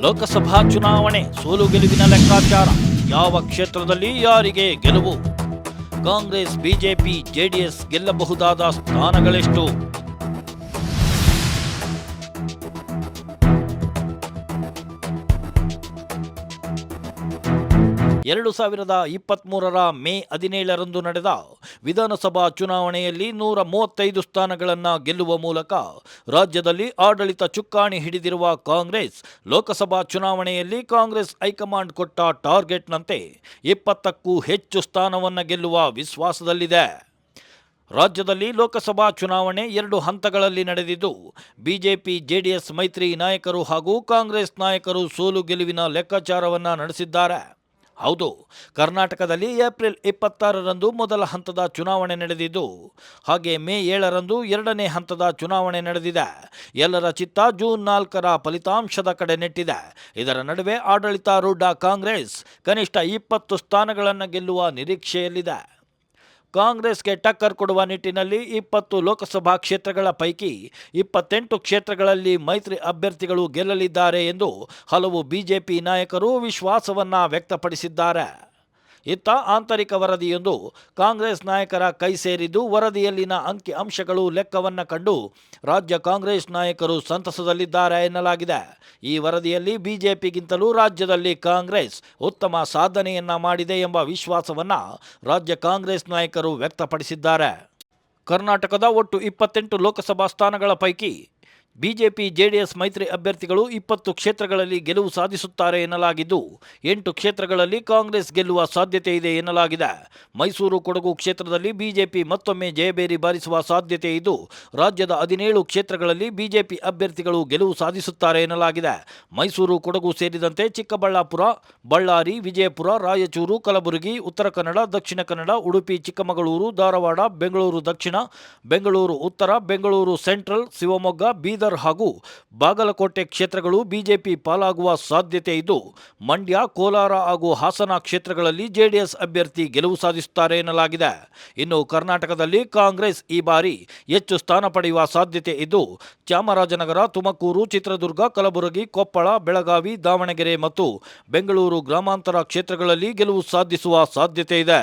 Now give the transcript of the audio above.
ಲೋಕಸಭಾ ಚುನಾವಣೆ ಸೋಲು ಗೆಲುವಿನ ಲೆಕ್ಕಾಚಾರ. ಯಾವ ಕ್ಷೇತ್ರದಲ್ಲಿ ಯಾರಿಗೆ ಗೆಲುವು? ಕಾಂಗ್ರೆಸ್ ಬಿಜೆಪಿ ಜೆಡಿಎಸ್ ಗೆಲ್ಲಬಹುದಾದ ಸ್ಥಾನಗಳೆಷ್ಟು? ಎರಡು ಸಾವಿರದ ಇಪ್ಪತ್ತ್ಮೂರರ ಮೇ ಹದಿನೇಳರಂದು ನಡೆದ ವಿಧಾನಸಭಾ ಚುನಾವಣೆಯಲ್ಲಿ ನೂರ ಮೂವತ್ತೈದು ಸ್ಥಾನಗಳನ್ನು ಗೆಲ್ಲುವ ಮೂಲಕ ರಾಜ್ಯದಲ್ಲಿ ಆಡಳಿತ ಚುಕ್ಕಾಣಿ ಹಿಡಿದಿರುವ ಕಾಂಗ್ರೆಸ್, ಲೋಕಸಭಾ ಚುನಾವಣೆಯಲ್ಲಿ ಕಾಂಗ್ರೆಸ್ ಹೈಕಮಾಂಡ್ ಕೊಟ್ಟ ಟಾರ್ಗೆಟ್ನಂತೆ ಇಪ್ಪತ್ತಕ್ಕೂ ಹೆಚ್ಚು ಸ್ಥಾನವನ್ನು ಗೆಲ್ಲುವ ವಿಶ್ವಾಸದಲ್ಲಿದೆ. ರಾಜ್ಯದಲ್ಲಿ ಲೋಕಸಭಾ ಚುನಾವಣೆ ಎರಡು ಹಂತಗಳಲ್ಲಿ ನಡೆದಿದ್ದು, ಬಿಜೆಪಿ, ಜೆಡಿಎಸ್ ಮೈತ್ರಿ ನಾಯಕರು ಹಾಗೂ ಕಾಂಗ್ರೆಸ್ ನಾಯಕರು ಸೋಲು ಗೆಲುವಿನ ಲೆಕ್ಕಾಚಾರವನ್ನು ನಡೆಸಿದ್ದಾರೆ. ಹೌದು, ಕರ್ನಾಟಕದಲ್ಲಿ ಏಪ್ರಿಲ್ ಇಪ್ಪತ್ತಾರರಂದು ಮೊದಲ ಹಂತದ ಚುನಾವಣೆ ನಡೆದಿದ್ದು, ಹಾಗೆ ಮೇ ಏಳರಂದು ಎರಡನೇ ಹಂತದ ಚುನಾವಣೆ ನಡೆದಿದೆ. ಎಲ್ಲರ ಚಿತ್ತ ಜೂನ್ ನಾಲ್ಕರ ಫಲಿತಾಂಶದ ಕಡೆ ನೆಟ್ಟಿದೆ. ಇದರ ನಡುವೆ ಆಡಳಿತಾರೂಢ ಕಾಂಗ್ರೆಸ್ ಕನಿಷ್ಠ ಇಪ್ಪತ್ತು ಸ್ಥಾನಗಳನ್ನು ಗೆಲ್ಲುವ ನಿರೀಕ್ಷೆಯಲ್ಲಿದೆ. ಕಾಂಗ್ರೆಸ್ಗೆ ಟಕ್ಕರ್ ಕೊಡುವ ನಿಟ್ಟಿನಲ್ಲಿ ಇಪ್ಪತ್ತು ಲೋಕಸಭಾ ಕ್ಷೇತ್ರಗಳ ಪೈಕಿ ಇಪ್ಪತ್ತೆಂಟು ಕ್ಷೇತ್ರಗಳಲ್ಲಿ ಮೈತ್ರಿ ಅಭ್ಯರ್ಥಿಗಳು ಗೆಲ್ಲಲಿದ್ದಾರೆ ಎಂದು ಹಲವು ಬಿಜೆಪಿ ನಾಯಕರು ವಿಶ್ವಾಸವನ್ನ ವ್ಯಕ್ತಪಡಿಸಿದ್ದಾರೆ. ಇತ್ತ ಆಂತರಿಕ ವರದಿಯೊಂದು ಕಾಂಗ್ರೆಸ್ ನಾಯಕರ ಕೈ ಸೇರಿದ್ದು ವರದಿಯಲ್ಲಿನ ಅಂಕಿ ಅಂಶಗಳು ಲೆಕ್ಕವನ್ನು ಕಂಡು ರಾಜ್ಯ ಕಾಂಗ್ರೆಸ್ ನಾಯಕರು ಸಂತಸದಲ್ಲಿದ್ದಾರೆ ಎನ್ನಲಾಗಿದೆ. ಈ ವರದಿಯಲ್ಲಿ ಬಿಜೆಪಿಗಿಂತಲೂ ರಾಜ್ಯದಲ್ಲಿ ಕಾಂಗ್ರೆಸ್ ಉತ್ತಮ ಸಾಧನೆಯನ್ನ ಮಾಡಿದೆ ಎಂಬ ವಿಶ್ವಾಸವನ್ನ ರಾಜ್ಯ ಕಾಂಗ್ರೆಸ್ ನಾಯಕರು ವ್ಯಕ್ತಪಡಿಸಿದ್ದಾರೆ. ಕರ್ನಾಟಕದ ಒಟ್ಟು ಇಪ್ಪತ್ತೆಂಟು ಲೋಕಸಭಾ ಸ್ಥಾನಗಳ ಪೈಕಿ ಬಿಜೆಪಿ, ಜೆಡಿಎಸ್ ಮೈತ್ರಿ ಅಭ್ಯರ್ಥಿಗಳು ಇಪ್ಪತ್ತು ಕ್ಷೇತ್ರಗಳಲ್ಲಿ ಗೆಲುವು ಸಾಧಿಸುತ್ತಾರೆ ಎನ್ನಲಾಗಿದ್ದು, ಎಂಟು ಕ್ಷೇತ್ರಗಳಲ್ಲಿ ಕಾಂಗ್ರೆಸ್ ಗೆಲ್ಲುವ ಸಾಧ್ಯತೆ ಇದೆ ಎನ್ನಲಾಗಿದೆ. ಮೈಸೂರು ಕೊಡಗು ಕ್ಷೇತ್ರದಲ್ಲಿ ಬಿಜೆಪಿ ಮತ್ತೊಮ್ಮೆ ಜಯಬೇರಿ ಬಾರಿಸುವ ಸಾಧ್ಯತೆ ಇದ್ದು, ರಾಜ್ಯದ ಹದಿನೇಳು ಕ್ಷೇತ್ರಗಳಲ್ಲಿ ಬಿಜೆಪಿ ಅಭ್ಯರ್ಥಿಗಳು ಗೆಲುವು ಸಾಧಿಸುತ್ತಾರೆ ಎನ್ನಲಾಗಿದೆ. ಮೈಸೂರು, ಕೊಡಗು ಸೇರಿದಂತೆ ಚಿಕ್ಕಬಳ್ಳಾಪುರ, ಬಳ್ಳಾರಿ, ವಿಜಯಪುರ, ರಾಯಚೂರು, ಕಲಬುರಗಿ, ಉತ್ತರ ಕನ್ನಡ, ದಕ್ಷಿಣ ಕನ್ನಡ, ಉಡುಪಿ, ಚಿಕ್ಕಮಗಳೂರು, ಧಾರವಾಡ, ಬೆಂಗಳೂರು ದಕ್ಷಿಣ, ಬೆಂಗಳೂರು ಉತ್ತರ, ಬೆಂಗಳೂರು ಸೆಂಟ್ರಲ್, ಶಿವಮೊಗ್ಗ, ಬೀದರ್ ಹಾಗೂ ಬಾಗಲಕೋಟೆ ಕ್ಷೇತ್ರಗಳು ಬಿಜೆಪಿ ಪಾಲಾಗುವ ಸಾಧ್ಯತೆ ಇದ್ದು ಮಂಡ್ಯ, ಕೋಲಾರ ಹಾಗೂ ಹಾಸನ ಕ್ಷೇತ್ರಗಳಲ್ಲಿ ಜೆಡಿಎಸ್ ಅಭ್ಯರ್ಥಿ ಗೆಲುವು ಸಾಧಿಸುತ್ತಾರೆ ಎನ್ನಲಾಗಿದೆ. ಇನ್ನು ಕರ್ನಾಟಕದಲ್ಲಿ ಕಾಂಗ್ರೆಸ್ ಈ ಬಾರಿ ಹೆಚ್ಚು ಸ್ಥಾನ ಪಡೆಯುವ ಸಾಧ್ಯತೆ ಇದ್ದು ಚಾಮರಾಜನಗರ, ತುಮಕೂರು, ಚಿತ್ರದುರ್ಗ, ಕಲಬುರಗಿ, ಕೊಪ್ಪಳ, ಬೆಳಗಾವಿ, ದಾವಣಗೆರೆ ಮತ್ತು ಬೆಂಗಳೂರು ಗ್ರಾಮಾಂತರ ಕ್ಷೇತ್ರಗಳಲ್ಲಿ ಗೆಲುವು ಸಾಧಿಸುವ ಸಾಧ್ಯತೆ ಇದೆ.